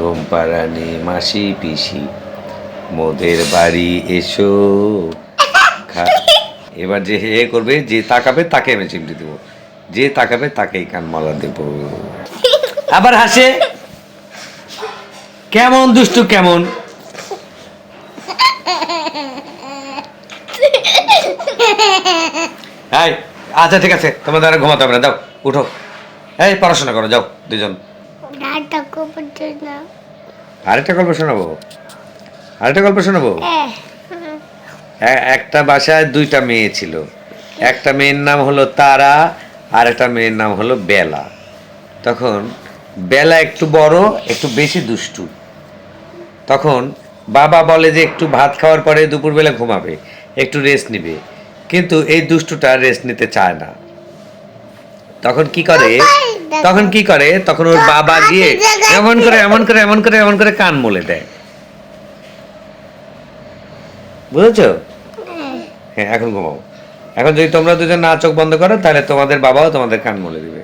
ঘুম পাড়ানি মাসি পিসি, মোদের বাড়ি এসো। এবার যে হে করবে, যে তাকাবে তাকে আমি চিমটি দেবো। যে তাকাবে তাকেই কান মালা দেব। আবার হাসে। কেমন, দুষ্টু কেমন? আচ্ছা ঠিক আছে। তোমাদের ঘুমাতে হবে না, যাও, উঠো। এই, পড়াশোনা করো, যাও, দুজন। আরেকটা গল্প শোনাবো। আরেকটা গল্প শোনাবো? হ্যাঁ একটা বাসায় দুইটা মেয়ে ছিল। একটা মেয়ের নাম হলো তারা আর একটা মেয়ের নাম হলো বেলা। তখন বেলা একটু বড় একটু বেশি দুষ্টু। তখন বাবা বলে যে একটু ভাত খাওয়ার পরে দুপুরবেলা ঘুমাবে একটু রেস্ট নিবে। কিন্তু এই দুষ্টুটা রেস্ট নিতে চায় না। তখন কি করে? তখন কি করে? তখন ওর বাবা গিয়ে এমন করে এমন করে এমন করে এমন করে কান মলে দেয়। বুঝেছ? হ্যাঁ এখন ঘুমাও। এখন যদি তোমরা দুজন না চোখ বন্ধ করো, তাহলে তোমাদের বাবাও তোমাদের কান মলে দিবে।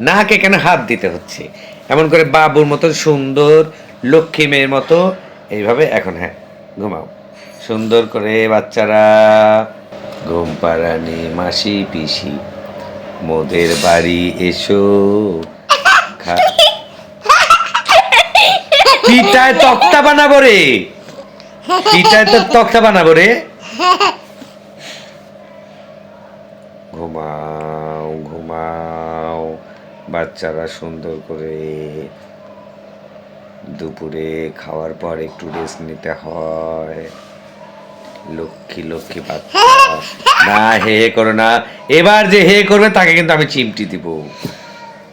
নাকে কেন হাত দিতে হচ্ছে? এমন করে বাবুর মতো, সুন্দর লক্ষ্মী মেয়ের মতো। এইভাবে এখন হ্যাঁ ঘুমাও। সুন্দর করে বাচ্চারা, ঘুম পাড়ানি মাসি পিসি। মোদের বাড়ি এসো। পিঠায় তক্তা বানাবো রে। পিঠায় তো তক্তা বানাবো রে। ঘুমাও ঘুমাও, বাচ্চারা সুন্দর করে দুপুরে খাওয়ার পর একটু রেস্ট নিতে হয়। লক্ষ্মী লক্ষ্মী বাচ্চা না, হে হে করো না। এবার যে হে করবে, তাকে কিন্তু আমি চিমটি দিব।